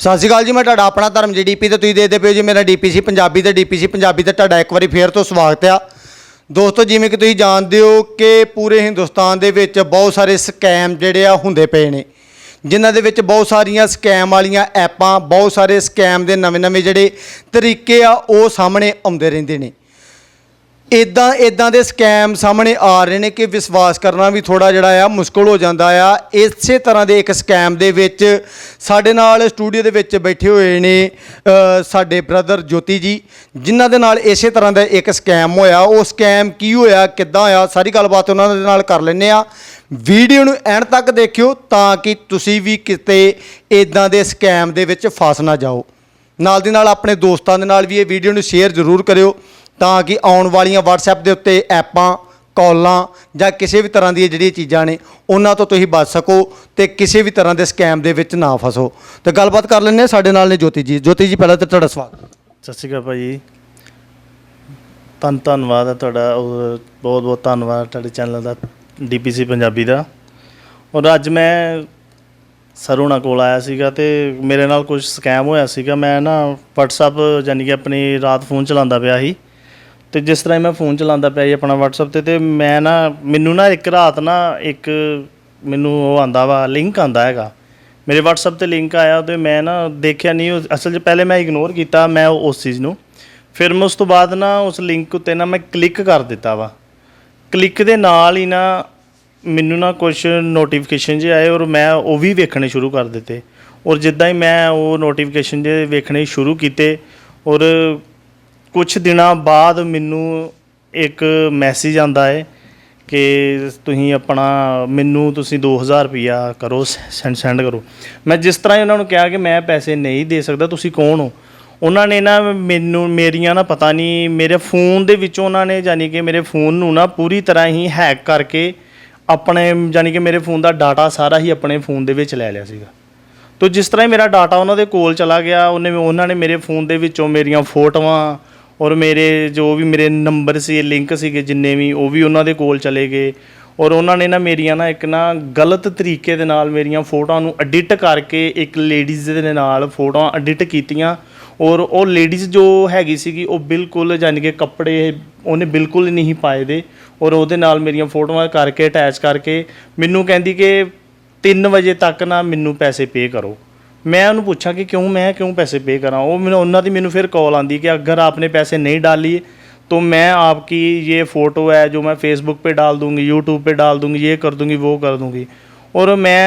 ਸਤਿ ਸ਼੍ਰੀ ਅਕਾਲ ਜੀ, ਮੈਂ ਤੁਹਾਡਾ ਆਪਣਾ ਧਰਮ ਜੀ ਡੀਪੀ ਤੇ ਤੁਸੀਂ ਦੇਖਦੇ ਪਏ ਹੋ ਜੀ, ਮੇਰਾ ਡੀਪੀਸੀ ਪੰਜਾਬੀ ਤੇ ਡੀਪੀਸੀ ਪੰਜਾਬੀ ਤੇ ਤੁਹਾਡਾ ਇੱਕ ਵਾਰੀ ਫੇਰ ਤੋਂ ਸਵਾਗਤ ਆ। ਦੋਸਤੋ, ਜਿਵੇਂ ਕਿ ਤੁਸੀਂ ਜਾਣਦੇ ਹੋ ਕਿ ਪੂਰੇ ਹਿੰਦੁਸਤਾਨ ਦੇ ਵਿੱਚ ਬਹੁਤ ਸਾਰੇ ਸਕੈਮ ਜਿਹੜੇ ਆ ਹੁੰਦੇ ਪਏ ਨੇ। ਜਿਨ੍ਹਾਂ ਦੇ ਵਿੱਚ ਬਹੁਤ ਸਾਰੀਆਂ ਸਕੈਮ ਵਾਲੀਆਂ ਐਪਾਂ, ਬਹੁਤ ਸਾਰੇ ਸਕੈਮ ਦੇ ਨਵੇਂ-ਨਵੇਂ ਜਿਹੜੇ ਤਰੀਕੇ ਆ ਉਹ ਸਾਹਮਣੇ ਆਉਂਦੇ ਰਹਿੰਦੇ ਨੇ। ਇਦਾਂ ਇਦਾਂ ਦੇ ਸਕੈਮ ਸਾਹਮਣੇ ਆ ਰਹੇ ਨੇ ਕਿ ਵਿਸ਼ਵਾਸ ਕਰਨਾ ਵੀ ਥੋੜਾ ਜਿਹੜਾ ਆ ਮੁਸ਼ਕਲ ਹੋ ਜਾਂਦਾ ਆ। ਇਸੇ ਤਰ੍ਹਾਂ ਦੇ ਇੱਕ ਸਕੈਮ ਦੇ ਵਿੱਚ ਸਾਡੇ ਨਾਲ ਸਟੂਡੀਓ ਦੇ ਵਿੱਚ ਬੈਠੇ ਹੋਏ ਨੇ ਅ, ਸਾਡੇ ਬ੍ਰਦਰ ਜੋਤੀ ਜੀ ਜਿਨ੍ਹਾਂ ਦੇ ਨਾਲ ਇਸੇ ਤਰ੍ਹਾਂ ਦਾ ਇੱਕ ਸਕੈਮ ਹੋਇਆ। ਉਹ ਸਕੈਮ ਕੀ ਹੋਇਆ ਕਿੱਦਾਂ ਹੋਇਆ ਸਾਰੀ ਗੱਲਬਾਤ ਉਹਨਾਂ ਦੇ ਨਾਲ ਕਰ ਲੈਂਦੇ ਆ। ਵੀਡੀਓ ਨੂੰ ਐਂਡ ਤੱਕ ਦੇਖਿਓ ਤਾਂ ਕਿ ਤੁਸੀਂ ਵੀ ਕਿਤੇ ਇਦਾਂ ਦੇ ਸਕੈਮ ਦੇ ਵਿੱਚ ਫਸ ਨਾ ਜਾਓ। ਨਾਲ ਦੀ ਨਾਲ ਆਪਣੇ ਦੋਸਤਾਂ ਦੇ ਨਾਲ ਵੀ ਇਹ ਵੀਡੀਓ ਨੂੰ ਸ਼ੇਅਰ ਜ਼ਰੂਰ ਕਰਿਓ। ਤਾਂ ਕਿ ਆਉਣ ਵਾਲੀਆਂ WhatsApp ਦੇ ਉੱਤੇ ਐਪਾਂ, ਕਾਲਾਂ ਜਾਂ ਕਿਸੇ ਵੀ ਤਰ੍ਹਾਂ ਦੀਆਂ ਜਿਹੜੀਆਂ ਚੀਜ਼ਾਂ ਨੇ, ਉਹਨਾਂ ਤੋਂ ਤੁਸੀਂ ਬਚ ਸਕੋ ਤੇ ਕਿਸੇ ਵੀ ਤਰ੍ਹਾਂ ਦੇ ਸਕੈਮ ਦੇ ਵਿੱਚ ਨਾ ਫਸੋ। ਤੇ ਗੱਲਬਾਤ ਕਰ ਲੈਂਦੇ ਹਾਂ ਸਾਡੇ ਨਾਲ ਨੇ ਜੋਤੀ ਜੀ। ਜੋਤੀ ਜੀ, ਪਹਿਲਾਂ ਤਾਂ ਤੁਹਾਡਾ ਸਵਾਗਤ। ਸਤਿ ਸ਼੍ਰੀ ਅਕਾਲ ਭਾਜੀ। ਧੰਨ ਧੰਨਵਾਦ ਹੈ ਤੁਹਾਡਾ। ਔਰ ਬਹੁਤ ਬਹੁਤ ਧੰਨਵਾਦ ਤੁਹਾਡੇ ਚੈਨਲ ਦਾ, ਡੀਪੀਸੀ ਪੰਜਾਬੀ ਦਾ। ਔਰ ਅੱਜ ਮੈਂ ਸਰੋਣਾ ਕੋਲ ਆਇਆ ਸੀਗਾ ਤੇ ਮੇਰੇ ਨਾਲ ਕੁਝ ਸਕੈਮ ਹੋਇਆ ਸੀਗਾ। ਮੈਂ ਨਾ WhatsApp ਯਾਨੀ ਕਿ ਆਪਣੀ ਰਾਤ ਫੋਨ ਚਲਾਉਂਦਾ ਪਿਆ ਸੀ। ਤੇ ਜਿਸ ਤਰ੍ਹਾਂ ਹੀ ਮੈਂ ਫੋਨ ਚਲਾਉਂਦਾ ਪਿਆ ਜੀ ਆਪਣਾ WhatsApp ਤੇ ਤੇ ਮੈਂ ਨਾ, ਮੈਨੂੰ ਨਾ ਇੱਕ ਰਾਤ ਨਾ ਇੱਕ ਮੈਨੂੰ ਉਹ ਆਂਦਾ ਵਾ ਲਿੰਕ ਆਂਦਾ ਹੈਗਾ। ਮੇਰੇ WhatsApp ਤੇ ਲਿੰਕ ਆਇਆ ਤੇ ਮੈਂ ਨਾ ਦੇਖਿਆ ਨਹੀਂ, ਉਹ- ਅਸਲ 'ਚ ਪਹਿਲੇ ਮੈਂ ਇਗਨੋਰ ਕੀਤਾ ਮੈਂ ਉਸ ਚੀਜ਼ ਨੂੰ। ਫਿਰ ਮੈਂ ਉਸ ਤੋਂ ਬਾਅਦ ਨਾ ਉਸ ਲਿੰਕ ਉੱਤੇ ਨਾ ਮੈਂ ਕਲਿੱਕ ਕਰ ਦਿੱਤਾ ਵਾ। ਕਲਿੱਕ ਦੇ ਨਾਲ ਹੀ ਨਾ ਮੈਨੂੰ ਨਾ ਕੁਝ ਨੋਟੀਫਿਕੇਸ਼ਨ ਜੇ ਆਏ ਔਰ ਮੈਂ ਉਹ ਵੀ ਵੇਖਣੇ ਸ਼ੁਰੂ ਕਰ ਦਿੱਤੇ। ਔਰ ਜਿੱਦਾਂ ਹੀ ਮੈਂ ਉਹ ਨੋਟੀਫਿਕੇਸ਼ਨ ਜੇ ਵੇਖਣੇ ਸ਼ੁਰੂ ਕੀਤੇ ਔਰ ਕੁਝ ਦਿਨਾਂ ਬਾਅਦ ਮੈਨੂੰ ਇੱਕ ਮੈਸੇਜ ਆਂਦਾ ਹੈ ਕਿ ਤੁਸੀਂ ਆਪਣਾ, ਮੈਨੂੰ ਤੁਸੀਂ 2000 ਰੁਪਿਆ ਕਰੋ ਸੈਂਡ ਸੈਂਡ ਕਰੋ। ਮੈਂ ਜਿਸ ਤਰ੍ਹਾਂ ਹੀ ਉਹਨਾਂ ਨੂੰ ਕਿਹਾ ਕਿ ਮੈਂ ਪੈਸੇ ਨਹੀਂ ਦੇ ਸਕਦਾ, ਤੁਸੀਂ ਕੌਣ ਹੋ? ਉਹਨਾਂ ਨੇ ਨਾ ਮੈਨੂੰ, ਮੇਰੀਆਂ ਨਾ ਪਤਾ ਨਹੀਂ, ਮੇਰੇ ਫੋਨ ਦੇ ਵਿੱਚੋਂ ਉਹਨਾਂ ਨੇ ਯਾਨੀ ਕਿ ਮੇਰੇ ਫੋਨ ਨੂੰ ਨਾ ਪੂਰੀ ਤਰ੍ਹਾਂ ਹੀ ਹੈਕ ਕਰਕੇ ਆਪਣੇ, ਯਾਨੀ ਕਿ ਮੇਰੇ ਫੋਨ ਦਾ ਡਾਟਾ ਸਾਰਾ ਹੀ ਆਪਣੇ ਫੋਨ ਦੇ ਵਿੱਚ ਲੈ ਲਿਆ ਸੀਗਾ। ਤੋ ਜਿਸ ਤਰ੍ਹਾਂ ਹੀ ਮੇਰਾ ਡਾਟਾ ਉਹਨਾਂ ਦੇ ਕੋਲ ਚਲਾ ਗਿਆ, ਉਹਨੇ, ਉਹਨਾਂ ਨੇ ਮੇਰੇ ਫੋਨ ਦੇ ਵਿੱਚੋਂ ਮੇਰੀਆਂ ਫੋਟੋਆਂ ਔਰ ਮੇਰੇ ਜੋ ਵੀ ਮੇਰੇ ਨੰਬਰ ਸੀ ਲਿੰਕ ਸੀਗੇ ਜਿੰਨੇ ਵੀ, ਉਹ ਵੀ ਉਹਨਾਂ ਦੇ ਕੋਲ ਚਲੇ ਗਏ। ਔਰ ਉਹਨਾਂ ਨੇ ਨਾ ਮੇਰੀਆਂ ਨਾ ਇੱਕ ਨਾ ਗਲਤ ਤਰੀਕੇ ਦੇ ਨਾਲ ਮੇਰੀਆਂ ਫੋਟੋਆਂ ਨੂੰ ਐਡਿਟ ਕਰਕੇ ਇੱਕ ਲੇਡੀਜ਼ ਦੇ ਨਾਲ ਫੋਟੋਆਂ ਐਡਿਟ ਕੀਤੀਆਂ। ਔਰ ਉਹ ਲੇਡੀਜ਼ ਜੋ ਹੈਗੀ ਸੀਗੀ, ਉਹ ਬਿਲਕੁਲ ਯਾਨੀ ਕਿ ਕੱਪੜੇ ਉਹਨੇ ਬਿਲਕੁਲ ਨਹੀਂ ਪਾਏ ਦੇ। ਔਰ ਉਹਦੇ ਨਾਲ ਮੇਰੀਆਂ ਫੋਟੋਆਂ ਕਰਕੇ ਅਟੈਚ ਕਰਕੇ ਮੈਨੂੰ ਕਹਿੰਦੀ ਕਿ 3 ਵਜੇ ਤੱਕ ਨਾ ਮੈਨੂੰ ਪੈਸੇ ਪੇ ਕਰੋ। ਮੈਂ ਉਹਨੂੰ ਪੁੱਛਾਂ ਕਿ ਕਿਉਂ ਮੈਂ ਕਿਉਂ ਪੈਸੇ ਪੇ ਕਰਾਂ ਉਹ ਮੈਨੂੰ ਉਹਨਾਂ ਦੀ ਮੈਨੂੰ ਫਿਰ ਕਾਲ ਆਂਦੀ ਕਿ ਅਗਰ ਆਪਨੇ पैसे नहीं डाली तो मैं आपकी ये फ़ोटो है जो मैं फेसबुक पे डाल दूंगी यूट्यूब पे डाल दूंगी ये कर दूंगी वो कर दूंगी और मैं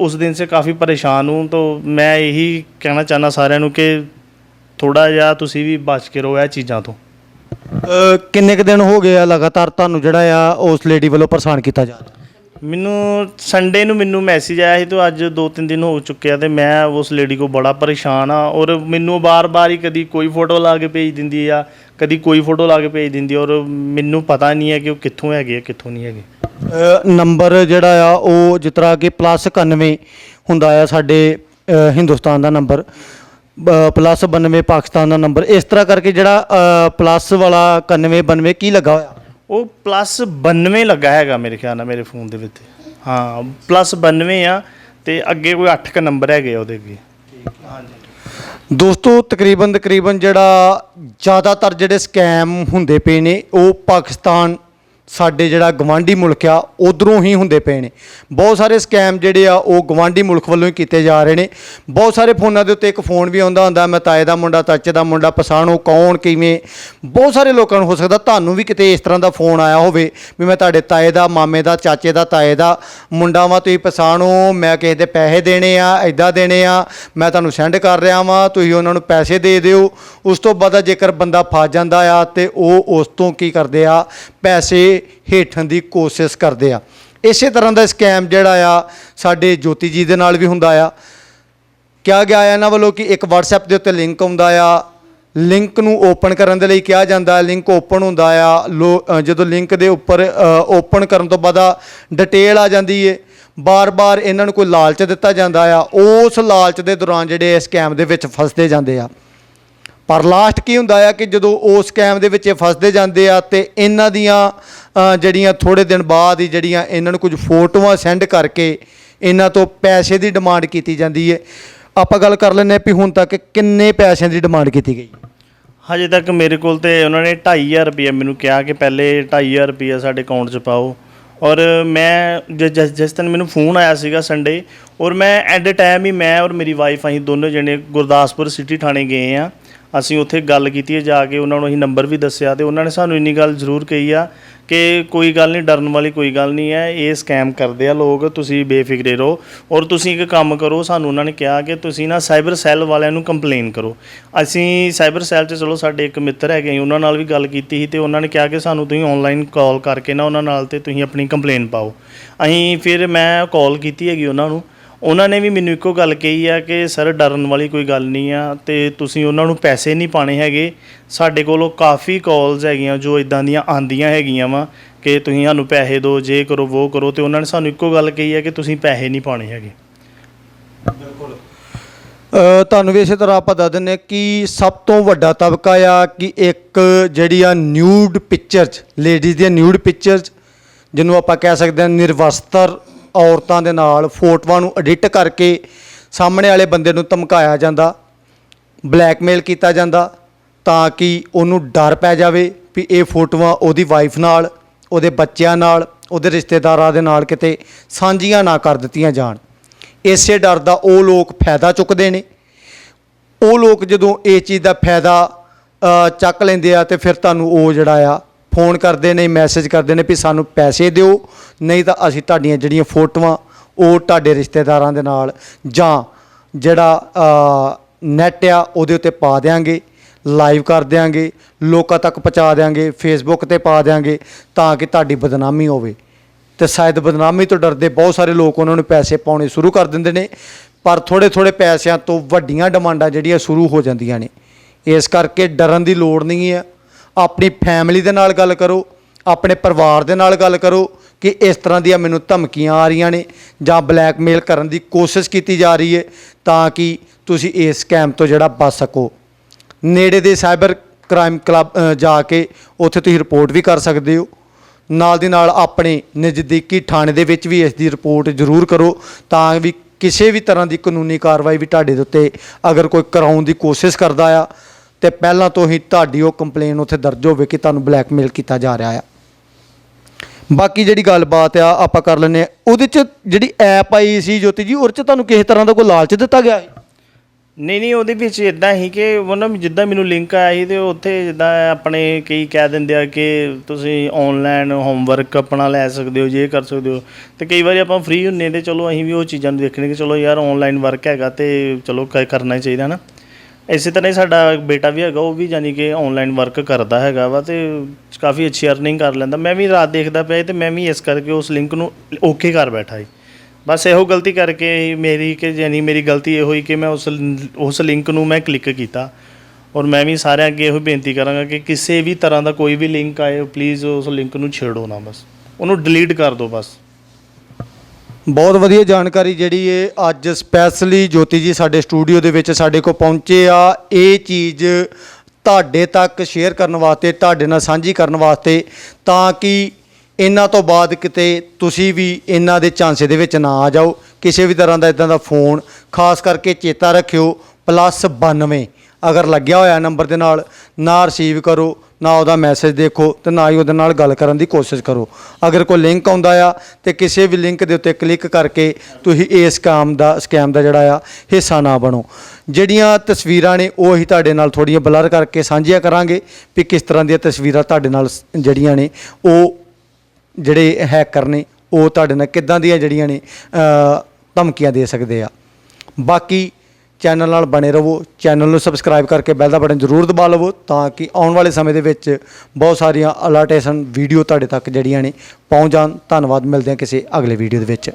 उस दिन से काफ़ी परेशान हूँ तो मैं यही कहना चाहना ਸਾਰਿਆਂ ਨੂੰ ਕਿ ਥੋੜਾ ਜਿਹਾ ਤੁਸੀਂ ਵੀ ਬਚ ਕੇ ਰਹੋ ਇਹ ਚੀਜ਼ਾਂ ਤੋਂ ਅ, ਕਿੰਨੇ ਕੁ ਦਿਨ ਹੋ ਗਏ ਆ ਲਗਾਤਾਰ ਤੁਹਾਨੂੰ ਜਿਹੜਾ ਆ ਉਸ ਲੇਡੀ ਵੱਲੋਂ ਪਰੇਸ਼ਾਨ ਕੀਤਾ ਜਾ ਰਿਹਾ ਮੈਨੂੰ ਸੰਡੇ ਨੂੰ ਮੈਨੂੰ ਮੈਸੇਜ ਆਇਆ ਸੀ ਤੇ ਅੱਜ 2-3 ਦਿਨ ਹੋ ਚੁੱਕੇ ਆ ਤੇ ਮੈਂ ਉਸ ਲੇਡੀ ਕੋ ਬੜਾ ਪਰੇਸ਼ਾਨ ਆ ਔਰ ਮੈਨੂੰ ਬਾਰ-ਬਾਰ ਹੀ ਕਦੀ ਕੋਈ ਫੋਟੋ ਲਾ ਕੇ ਭੇਜ ਦਿੰਦੀ ਆ ਕਦੀ ਕੋਈ ਫੋਟੋ ਲਾ ਕੇ ਭੇਜ ਦਿੰਦੀ ਔਰ ਮੈਨੂੰ ਪਤਾ ਨਹੀਂ ਹੈ ਕਿ ਉਹ ਕਿੱਥੋਂ ਹੈਗੇ ਆ ਕਿੱਥੋਂ ਨਹੀਂ ਹੈਗੇ। ਨੰਬਰ ਜਿਹੜਾ ਆ ਉਹ ਜਿਸ ਤਰ੍ਹਾਂ ਕਿ ਪਲੱਸ 91 ਹੁੰਦਾ ਆ ਸਾਡੇ ਅ, ਹਿੰਦੁਸਤਾਨ ਦਾ ਨੰਬਰ ਪਲੱਸ 92 ਪਾਕਿਸਤਾਨ ਦਾ ਨੰਬਰ ਇਸ ਤਰ੍ਹਾਂ ਕਰਕੇ ਜਿਹੜਾ ਪਲੱਸ ਵਾਲਾ 91 92 ਕੀ ਲੱਗਾ ਹੋਇਆ? ਉਹ ਪਲੱਸ 92 ਲੱਗਾ ਹੈਗਾ ਮੇਰੇ ਖਿਆਲ ਨਾਲ ਮੇਰੇ ਫੋਨ ਦੇ ਵਿੱਚ। ਹਾਂ ਪਲੱਸ 92 ਆ ਤੇ ਅੱਗੇ ਕੋਈ 8 ਕ ਨੰਬਰ ਹੈਗੇ ਆ ਉਹਦੇ ਅੱਗੇ। ਦੋਸਤੋ, ਤਕਰੀਬਨ ਤਕਰੀਬਨ ਜਿਹੜਾ ਜ਼ਿਆਦਾਤਰ ਜਿਹੜੇ ਸਕੈਮ ਹੁੰਦੇ ਪਏ ਨੇ, ਉਹ ਪਾਕਿਸਤਾਨ ਸਾਡੇ ਜਿਹੜਾ ਗਵਾਂਢੀ ਮੁਲਕ ਆ, ਉਧਰੋਂ ਹੀ ਹੁੰਦੇ ਪਏ ਨੇ। ਬਹੁਤ ਸਾਰੇ ਸਕੈਮ ਜਿਹੜੇ ਆ, ਉਹ ਗਵਾਂਢੀ ਮੁਲਕ ਵੱਲੋਂ ਹੀ ਕੀਤੇ ਜਾ ਰਹੇ ਨੇ। ਬਹੁਤ ਸਾਰੇ ਫੋਨਾਂ ਦੇ ਉੱਤੇ ਇੱਕ ਫੋਨ ਵੀ ਆਉਂਦਾ ਹੁੰਦਾ, ਮੈਂ ਤਾਏ ਦਾ ਮੁੰਡਾ, ਚਾਚੇ ਦਾ ਮੁੰਡਾ, ਪਛਾਣੋ ਕੌਣ, ਕਿਵੇਂ? ਬਹੁਤ ਸਾਰੇ ਲੋਕਾਂ ਨੂੰ ਹੋ ਸਕਦਾ ਤੁਹਾਨੂੰ ਵੀ ਕਿਤੇ ਇਸ ਤਰ੍ਹਾਂ ਦਾ ਫੋਨ ਆਇਆ ਹੋਵੇ ਵੀ ਮੈਂ ਤੁਹਾਡੇ ਤਾਏ ਦਾ, ਮਾਮੇ ਦਾ, ਚਾਚੇ ਦਾ, ਤਾਏ ਦਾ ਮੁੰਡਾ ਵਾਂ, ਤੁਸੀਂ ਪਛਾਣੋ, ਮੈਂ ਕਿਸੇ ਦੇ ਪੈਸੇ ਦੇਣੇ ਆ ਐਦਾਂ ਦੇਣੇ ਆ, ਮੈਂ ਤੁਹਾਨੂੰ ਸੈਂਡ ਕਰ ਰਿਹਾ ਵਾਂ, ਤੁਸੀਂ ਉਹਨਾਂ ਨੂੰ ਪੈਸੇ ਦੇ ਦਿਓ। ਉਸ ਤੋਂ ਬਾਅਦ ਜੇਕਰ ਬੰਦਾ ਫਸ ਜਾਂਦਾ ਆ ਤੇ ਉਹ ਉਸ ਤੋਂ ਕੀ ਕਰਦੇ ਆ, ਪੈਸੇ ਹੇਠਣ ਦੀ ਕੋਸ਼ਿਸ਼ ਕਰਦੇ ਆ। ਇਸੇ ਤਰ੍ਹਾਂ ਦਾ ਸਕੈਮ ਜਿਹੜਾ ਆ, ਸਾਡੇ ਜੋਤੀ ਜੀ ਦੇ ਨਾਲ ਵੀ ਹੁੰਦਾ ਆ। ਕਿਹਾ ਗਿਆ ਹੈ ਇਹਨਾਂ ਵੱਲੋਂ ਕਿ ਇੱਕ WhatsApp ਦੇ ਉੱਤੇ ਲਿੰਕ ਆਉਂਦਾ ਆ। ਲਿੰਕ ਨੂੰ ਓਪਨ ਕਰਨ ਦੇ ਲਈ ਕਿਹਾ ਜਾਂਦਾ ਲਿੰਕ ਓਪਨ ਹੁੰਦਾ ਆ। ਲੋ- ਜਦੋਂ ਲਿੰਕ ਦੇ ਉੱਪਰ ਓਪਨ ਕਰਨ ਤੋਂ ਬਾਅਦ ਡਿਟੇਲ ਆ ਜਾਂਦੀ ਏ। ਬਾਰ-ਬਾਰ ਇਹਨਾਂ ਨੂੰ ਕੋਈ ਲਾਲਚ ਦਿੱਤਾ ਜਾਂਦਾ ਆ। ਉਸ ਲਾਲਚ ਦੇ ਦੌਰਾਨ ਜਿਹੜੇ ਸਕੈਮ ਦੇ ਵਿੱਚ ਫਸਦੇ ਜਾਂਦੇ ਆ। ਪਰ ਲਾਸਟ ਕੀ ਹੁੰਦਾ ਆ ਕਿ ਜਦੋਂ ਉਸ ਸਕੈਮ ਦੇ ਵਿੱਚ ਇਹ ਫਸਦੇ ਜਾਂਦੇ ਆ ਤੇ ਇਹਨਾਂ ਦੀਆਂ ਜਿਹੜੀਆਂ ਥੋੜੇ ਦਿਨ ਬਾਅਦ ਹੀ ਜਿਹੜੀਆਂ ਇਹਨਾਂ ਨੂੰ ਕੁਝ ਫੋਟੋਆਂ ਸੈਂਡ ਕਰਕੇ ਇਹਨਾਂ ਤੋਂ ਪੈਸੇ ਦੀ ਡਿਮਾਂਡ ਕੀਤੀ ਜਾਂਦੀ ਹੈ ਆਪਾਂ ਗੱਲ ਕਰ ਲੈਂਦੇ ਹਾਂ ਵੀ ਹੁਣ ਤੱਕ ਕਿੰਨੇ ਪੈਸਿਆਂ ਦੀ ਡਿਮਾਂਡ ਕੀਤੀ ਗਈ? ਹਜੇ ਤੱਕ ਮੇਰੇ ਕੋਲ ਤੇ ਉਹਨਾਂ ਨੇ 2500 ਰੁਪਏ ਮੈਨੂੰ ਕਿਹਾ ਕਿ ਪਹਿਲੇ 2500 ਰੁਪਏ ਸਾਡੇ ਅਕਾਊਂਟ 'ਚ ਪਾਓ। ਔਰ ਮੈਂ ਜ- ਜਿਸ ਜਿਸ ਦਿਨ ਮੈਨੂੰ ਫੋਨ ਆਇਆ ਸੀਗਾ ਸੰਡੇ ਔਰ ਮੈਂ ਐਟ ਅ ਟਾਈਮ ਹੀ ਮੈਂ ਔਰ ਮੇਰੀ ਵਾਈਫ ਅਸੀਂ ਦੋਨੋਂ ਜਣੇ ਗੁਰਦਾਸਪੁਰ ਸਿਟੀ ਥਾਣੇ ਗਏ ਆ। ਅਸੀਂ ਉੱਥੇ ਗੱਲ ਕੀਤੀ ਹੈ ਜਾ ਕੇ ਉਹਨਾਂ ਨੂੰ ਅਸੀਂ ਨੰਬਰ ਵੀ ਦੱਸਿਆ ਤੇ ਉਹਨਾਂ ਨੇ ਸਾਨੂੰ ਇੰਨੀ ਗੱਲ ਜ਼ਰੂਰ ਕਹੀ ਆ ਕਿ ਕੋਈ ਗੱਲ ਨਹੀਂ ਡਰਨ ਵਾਲੀ ਕੋਈ ਗੱਲ ਨਹੀਂ ਹੈ ਇਹ ਸਕੈਮ ਕਰਦੇ ਆ ਲੋਕ ਤੁਸੀਂ ਬੇਫਿਕਰੇ ਰਹੋ ਔਰ ਤੁਸੀਂ ਇੱਕ ਕੰਮ ਕਰੋ ਸਾਨੂੰ ਉਹਨਾਂ ਨੇ ਕਿਹਾ ਕਿ ਤੁਸੀਂ ਨਾ ਸਾਈਬਰ ਸੈੱਲ ਵਾਲਿਆਂ ਨੂੰ ਕੰਪਲੇਨ ਕਰੋ। ਅਸੀਂ ਸਾਈਬਰ ਸੈੱਲ 'ਚ ਚਲੋ ਸਾਡੇ ਇੱਕ ਮਿੱਤਰ ਹੈਗੇ ਸੀ, ਉਹਨਾਂ ਨਾਲ ਵੀ ਗੱਲ ਕੀਤੀ ਸੀ ਤੇ ਉਹਨਾਂ ਨੇ ਕਿਹਾ ਕਿ ਸਾਨੂੰ ਤੁਸੀਂ ਆਨਲਾਈਨ ਕਾਲ ਕਰਕੇ ਨਾ ਉਹਨਾਂ ਨਾਲ ਤੇ ਤੁਸੀਂ ਆਪਣੀ ਕੰਪਲੇਨ ਪਾਓ। ਅਸੀਂ ਫਿਰ ਮੈਂ ਕਾਲ ਕੀਤੀ ਹੈਗੀ ਉਹਨਾਂ ਨੂੰ ਉਹਨਾਂ ਨੇ ਵੀ ਮੈਨੂੰ ਇੱਕੋ ਗੱਲ ਕਹੀ ਆ ਕਿ ਸਰ ਡਰਨ ਵਾਲੀ ਕੋਈ ਗੱਲ ਨਹੀਂ ਆ ਤੇ ਤੁਸੀਂ ਉਹਨਾਂ ਨੂੰ ਪੈਸੇ ਨਹੀਂ ਪਾਣੇ ਹੈਗੇ। ਸਾਡੇ ਕੋਲੋਂ ਕਾਫੀ ਕਾਲਸ ਹੈਗੀਆਂ ਜੋ ਇਦਾਂ ਦੀਆਂ ਆਂਦੀਆਂ ਹੈਗੀਆਂ ਵਾ ਕਿ ਤੁਸੀਂ ਸਾਨੂੰ ਪੈਸੇ ਦਿਓ ਜੇ ਕਰੋ ਉਹ ਕਰੋ ਤੇ ਉਹਨਾਂ ਨੇ ਸਾਨੂੰ ਇੱਕੋ ਗੱਲ ਕਹੀ ਆ ਕਿ ਤੁਸੀਂ ਪੈਸੇ ਨਹੀਂ ਪਾਣੇ ਹੈਗੇ। ਅ, ਤੁਹਾਨੂੰ ਵੀ ਇਸੇ ਤਰ੍ਹਾਂ ਆਪਾਂ ਦੱਸ ਦਿੰਦੇ ਹਾਂ ਕਿ ਸਭ ਤੋਂ ਵੱਡਾ ਤਬਕਾ ਆ ਕਿ ਇੱਕ ਜਿਹੜੀ ਆ ਨਿਊਡ ਪਿਕਚਰਸ ਲੇਡੀਜ਼ ਦੀਆਂ ਨਿਊਡ ਪਿਕਚਰਸ ਜਿਹਨੂੰ ਆਪਾਂ ਕਹਿ ਸਕਦੇ ਹਾਂ ਨਿਰਵਸਤਰ ਔਰਤਾਂ ਦੇ ਨਾਲ ਫੋਟੋਆਂ ਨੂੰ ਐਡਿਟ ਕਰਕੇ ਸਾਹਮਣੇ ਵਾਲੇ ਬੰਦੇ ਨੂੰ ਧਮਕਾਇਆ ਜਾਂਦਾ, ਬਲੈਕਮੇਲ ਕੀਤਾ ਜਾਂਦਾ ਤਾਂ ਕਿ ਉਹਨੂੰ ਡਰ ਪੈ ਜਾਵੇ ਵੀ ਇਹ ਫੋਟੋਆਂ ਉਹਦੀ ਵਾਈਫ ਨਾਲ, ਉਹਦੇ ਬੱਚਿਆਂ ਨਾਲ, ਉਹਦੇ ਰਿਸ਼ਤੇਦਾਰਾਂ ਦੇ ਨਾਲ ਕਿਤੇ ਸਾਂਝੀਆਂ ਨਾ ਕਰ ਦਿੱਤੀਆਂ ਜਾਣ। ਇਸੇ ਡਰ ਦਾ ਉਹ ਲੋਕ ਫਾਇਦਾ ਚੁੱਕਦੇ ਨੇ। ਉਹ ਲੋਕ ਜਦੋਂ ਇਹ ਚੀਜ਼ ਦਾ ਫਾਇਦਾ ਚੱਕ ਲੈਂਦੇ ਆ ਤੇ ਫਿਰ ਤੁਹਾਨੂੰ ਉਹ ਜਿਹੜਾ ਆ ਫੋਨ ਕਰਦੇ ਨੇ, ਮੈਸੇਜ ਕਰਦੇ ਨੇ ਵੀ ਸਾਨੂੰ ਪੈਸੇ ਦਿਓ, ਨਹੀਂ ਤਾਂ ਅਸੀਂ ਤੁਹਾਡੀਆਂ ਜਿਹੜੀਆਂ ਫੋਟੋਆਂ, ਉਹ ਤੁਹਾਡੇ ਰਿਸ਼ਤੇਦਾਰਾਂ ਦੇ ਨਾਲ ਜਾਂ ਜਿਹੜਾ ਨੈਟ ਆ, ਉਹਦੇ ਉੱਤੇ ਪਾ ਦਿਆਂਗੇ ਲਾਈਵ ਕਰ ਦਿਆਂਗੇ, ਲੋਕਾਂ ਤੱਕ ਪਹੁੰਚਾ ਦਿਆਂਗੇ ਫੇਸਬੁੱਕ ਤੇ ਪਾ ਦਿਆਂਗੇ, ਤਾਂ ਕਿ ਤੁਹਾਡੀ ਬਦਨਾਮੀ ਹੋਵੇ। ਤੇ ਸ਼ਾਇਦ ਬਦਨਾਮੀ ਤੋਂ ਡਰਦੇ ਬਹੁਤ ਸਾਰੇ ਲੋਕ ਉਹਨਾਂ ਨੂੰ ਪੈਸੇ ਪਾਉਣੇ ਸ਼ੁਰੂ ਕਰ ਦਿੰਦੇ ਨੇ, ਪਰ ਥੋੜੇ ਥੋੜੇ ਪੈਸਿਆਂ ਤੋਂ ਵੱਡੀਆਂ ਡਿਮਾਂਡਾਂ ਜਿਹੜੀਆਂ ਸ਼ੁਰੂ ਹੋ ਜਾਂਦੀਆਂ ਨੇ। ਇਸ ਕਰਕੇ ਡਰਨ ਦੀ ਲੋੜ ਨਹੀਂ ਹੈ। ਆਪਣੀ ਫੈਮਿਲੀ ਦੇ ਨਾਲ ਗੱਲ ਕਰੋ, ਆਪਣੇ ਪਰਿਵਾਰ ਦੇ ਨਾਲ ਗੱਲ ਕਰੋ ਕਿ ਇਸ ਤਰ੍ਹਾਂ ਦੀਆਂ ਮੈਨੂੰ ਧਮਕੀਆਂ ਆ ਰਹੀਆਂ ਨੇ ਜਾਂ ਬਲੈਕਮੇਲ ਕਰਨ ਦੀ ਕੋਸ਼ਿਸ਼ ਕੀਤੀ ਜਾ ਰਹੀ ਹੈ ਤਾਂ ਕਿ ਤੁਸੀਂ ਇਸ ਸਕੈਮ ਤੋਂ ਜਿਹੜਾ ਬਚ ਸਕੋ। ਨੇੜੇ ਦੇ ਸਾਈਬਰ ਕ੍ਰਾਈਮ ਕਲੱਬ ਜਾ ਕੇ ਉੱਥੇ ਤੁਸੀਂ ਰਿਪੋਰਟ ਵੀ ਕਰ ਸਕਦੇ ਹੋ। ਨਾਲ ਦੀ ਨਾਲ ਆਪਣੇ ਨਜ਼ਦੀਕੀ ਥਾਣੇ ਦੇ ਵਿੱਚ ਵੀ ਇਸ ਦੀ ਰਿਪੋਰਟ ਜ਼ਰੂਰ ਕਰੋ ਤਾਂ ਵੀ ਕਿਸੇ ਵੀ ਤਰ੍ਹਾਂ ਦੀ ਕਾਨੂੰਨੀ ਕਾਰਵਾਈ ਵੀ ਤੁਹਾਡੇ ਦੇ ਉੱਤੇ ਅਗਰ ਕੋਈ ਕਰਾਉਣ ਦੀ ਕੋਸ਼ਿਸ਼ ਕਰਦਾ ਆ ਤੇ ਪਹਿਲਾਂ ਤੋਂ ਹੀ ਤੁਹਾਡੀ ਉਹ ਕੰਪਲੇਨ ਉੱਥੇ ਦਰਜ ਹੋਵੇ ਕਿ ਤੁਹਾਨੂੰ ਬਲੈਕਮੇਲ ਕੀਤਾ ਜਾ ਰਿਹਾ ਆ। ਬਾਕੀ ਜਿਹੜੀ ਗੱਲਬਾਤ ਆ, ਆਪਾਂ ਕਰ ਲੈਂਦੇ ਉਹਦੇ ਚ ਜਿਹੜੀ ਐਪ ਆਈ ਸੀ ਜੋਤੀ ਜੀ, ਉਹਦੇ ਚ ਤੁਹਾਨੂੰ ਕਿਸੇ ਤਰ੍ਹਾਂ ਦਾ ਕੋਈ ਲਾਲਚ ਦਿੱਤਾ ਗਿਆ ਹੈ ਨਹੀਂ ਨਹੀਂ, ਉਹਦੇ ਵਿੱਚ ਇਦਾਂ ਹੀ ਕਿ ਉਹਨਾਂ ਜਿੱਦਾਂ ਮੈਨੂੰ ਲਿੰਕ ਆਇਆ ਸੀ ਤੇ ਉੱਥੇ ਜਿੱਦਾਂ ਆਪਣੇ ਕਈ ਕਹਿ ਦਿੰਦੇ ਆ ਕਿ ਤੁਸੀਂ ਆਨਲਾਈਨ ਹੋਮਵਰਕ ਆਪਣਾ ਲੈ ਸਕਦੇ ਹੋ, ਜੇ ਕਰ ਸਕਦੇ ਹੋ। ਤੇ ਕਈ ਵਾਰੀ ਆਪਾਂ ਫ੍ਰੀ ਹੁੰਨੇ ਤੇ ਚਲੋ ਅਸੀਂ ਵੀ ਉਹ ਚੀਜ਼ਾਂ ਨੂੰ ਦੇਖਣੇ ਕਿ ਚਲੋ ਯਾਰ ਆਨਲਾਈਨ ਵਰਕ ਹੈਗਾ ਤੇ ਚਲੋ ਕਰਨਾ ਹੀ ਚਾਹੀਦਾ ਨਾ। ਇਸੇ ਤਰ੍ਹਾਂ ਹੀ ਸਾਡਾ ਬੇਟਾ ਵੀ ਹੈਗਾ, ਉਹ ਵੀ ਯਾਨੀ ਕਿ ਆਨਲਾਈਨ ਵਰਕ ਕਰਦਾ ਹੈਗਾ ਵਾ ਤੇ ਕਾਫੀ ਅੱਛੀ ਅਰਨਿੰਗ ਕਰ ਲੈਂਦਾ। ਮੈਂ ਵੀ ਰਾਤ ਦੇਖਦਾ ਪਿਆ ਸੀ ਤੇ ਮੈਂ ਵੀ ਇਸ ਕਰਕੇ ਉਸ ਲਿੰਕ ਨੂੰ ਓਕੇ ਕਰ ਬੈਠਾ ਸੀ। ਬਸ ਇਹੋ ਗਲਤੀ ਕਰਕੇ ਮੇਰੀ ਕਿ ਯਾਨੀ ਮੇਰੀ ਗਲਤੀ ਇਹੋ ਹੀ ਕਿ ਮੈਂ ਉਸ ਉਸ ਲਿੰਕ ਨੂੰ ਮੈਂ ਕਲਿੱਕ ਕੀਤਾ। ਔਰ ਮੈਂ ਵੀ ਸਾਰਿਆਂ ਅੱਗੇ ਇਹੋ ਬੇਨਤੀ ਕਰਾਂਗਾ ਕਿ ਕਿਸੇ ਵੀ ਤਰ੍ਹਾਂ ਦਾ ਕੋਈ ਵੀ ਲਿੰਕ ਆਏ ਪਲੀਜ਼ ਉਸ ਲਿੰਕ ਨੂੰ ਛੇੜੋ ਨਾ ਬਸ। ਉਹਨੂੰ ਡਿਲੀਟ ਕਰ ਦਿਓ ਬਸ। ਬਹੁਤ ਵਧੀਆ ਜਾਣਕਾਰੀ ਜਿਹੜੀ ਇਹ ਅੱਜ ਸਪੈਸ਼ਲੀ ਜੋਤੀ ਜੀ ਸਾਡੇ ਸਟੂਡੀਓ ਦੇ ਵਿੱਚ ਸਾਡੇ ਕੋਲ ਪਹੁੰਚੇ ਆ। ਇਹ ਚੀਜ਼ ਤੁਹਾਡੇ ਤੱਕ ਸ਼ੇਅਰ ਕਰਨ ਵਾਸਤੇ, ਤੁਹਾਡੇ ਨਾਲ ਸਾਂਝੀ ਕਰਨ ਵਾਸਤੇ, ਤਾਂ ਕਿ ਇਹਨਾਂ ਤੋਂ ਬਾਅਦ ਕਿਤੇ ਤੁਸੀਂ ਵੀ ਇਹਨਾਂ ਦੇ ਝਾਂਸੇ ਦੇ ਵਿੱਚ ਨਾ ਆ ਜਾਓ। ਕਿਸੇ ਵੀ ਤਰ੍ਹਾਂ ਦਾ ਇਦਾਂ ਦਾ ਫੋਨ ਖਾਸ ਕਰਕੇ ਚੇਤਾ ਰੱਖਿਓ ਪਲੱਸ 92 ਅਗਰ ਲੱਗਿਆ ਹੋਇਆ ਨੰਬਰ ਦੇ ਨਾਲ, ਨਾ ਰਿਸੀਵ ਕਰੋ। ਨਾ ਉਹਦਾ ਮੈਸੇਜ ਦੇਖੋ ਤੇ ਨਾ ਹੀ ਉਹਦੇ ਨਾਲ ਗੱਲ ਕਰਨ ਦੀ ਕੋਸ਼ਿਸ਼ ਕਰੋ। ਅਗਰ ਕੋਈ ਲਿੰਕ ਆਉਂਦਾ ਆ ਤੇ ਕਿਸੇ ਵੀ ਲਿੰਕ ਦੇ ਉੱਤੇ ਕਲਿੱਕ ਕਰਕੇ ਤੁਸੀਂ ਇਸ ਕੰਮ ਦਾ ਸਕੈਮ ਦਾ ਜਿਹੜਾ ਆ, ਹਿੱਸਾ ਨਾ ਬਣੋ। ਜਿਹੜੀਆਂ ਤਸਵੀਰਾਂ ਨੇ ਉਹ ਹੀ ਤੁਹਾਡੇ ਨਾਲ ਥੋੜੀਆਂ ਬਲਰ ਕਰਕੇ ਸਾਂਝੀਆਂ ਕਰਾਂਗੇ ਵੀ ਕਿਸ ਤਰ੍ਹਾਂ ਦੀਆਂ ਤਸਵੀਰਾਂ ਤੁਹਾਡੇ ਨਾਲ ਜਿਹੜੀਆਂ ਨੇ, ਉਹ ਜਿਹੜੇ ਹੈਕਰ ਨੇ, ਉਹ ਤੁਹਾਡੇ ਨਾਲ ਕਿੱਦਾਂ ਦੀਆਂ ਜਿਹੜੀਆਂ ਨੇ ਧਮਕੀਆਂ ਦੇ ਸਕਦੇ ਆ। ਬਾਕੀ ਚੈਨਲ ਨਾਲ ਬਣੇ ਰਹੋ। ਚੈਨਲ ਨੂੰ ਸਬਸਕ੍ਰਾਈਬ ਕਰਕੇ ਬੈਲ ਦਾ ਬਟਨ ਜ਼ਰੂਰ ਦਬਾ ਲਵੋ ਤਾਂ ਕਿ ਆਉਣ ਵਾਲੇ ਸਮੇਂ ਦੇ ਵਿੱਚ ਬਹੁਤ ਸਾਰੀਆਂ ਅਲਰਟੇਸ਼ਨ ਵੀਡੀਓ ਤੁਹਾਡੇ ਤੱਕ ਜਿਹੜੀਆਂ ਨੇ ਪਹੁੰਚ ਜਾਣ। ਧੰਨਵਾਦ, ਮਿਲਦੇ ਹਾਂ ਕਿਸੇ ਅਗਲੇ ਵੀਡੀਓ ਦੇ ਵਿੱਚ।